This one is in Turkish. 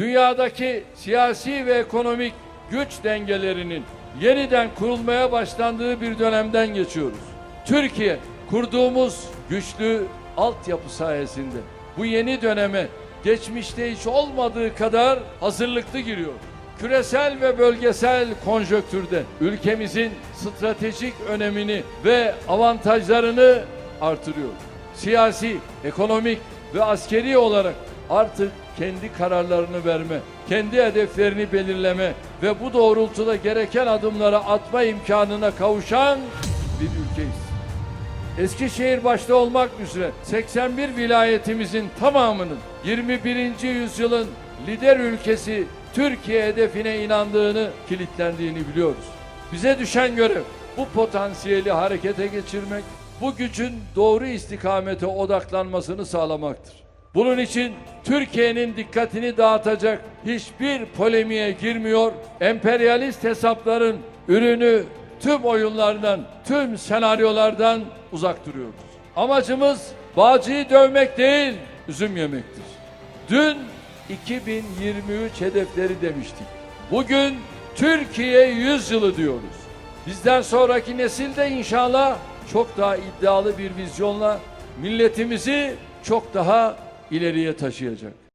dünyadaki siyasi ve ekonomik güç dengelerinin yeniden kurulmaya başlandığı bir dönemden geçiyoruz. Türkiye kurduğumuz güçlü altyapı sayesinde bu yeni döneme geçmişte hiç olmadığı kadar hazırlıklı giriyor. Küresel ve bölgesel konjöktürde ülkemizin stratejik önemini ve avantajlarını artırıyor. Siyasi, ekonomik ve askeri olarak artık kendi kararlarını verme, kendi hedeflerini belirleme ve bu doğrultuda gereken adımları atma imkanına kavuşan bir ülkeyiz. Eskişehir başta olmak üzere 81 vilayetimizin tamamının 21. yüzyılın lider ülkesi Türkiye hedefine inandığını, kilitlendiğini biliyoruz. Bize düşen görev bu potansiyeli harekete geçirmek, bu gücün doğru istikamete odaklanmasını sağlamaktır. Bunun için Türkiye'nin dikkatini dağıtacak hiçbir polemiğe girmiyor, emperyalist hesapların ürünü tüm oyunlardan, tüm senaryolardan uzak duruyoruz. Amacımız Bağcı'yı dövmek değil, üzüm yemektir. Dün 2023 hedefleri demiştik. Bugün Türkiye 100 yılı diyoruz. Bizden sonraki nesil de inşallah çok daha iddialı bir vizyonla milletimizi çok daha ileriye taşıyacak.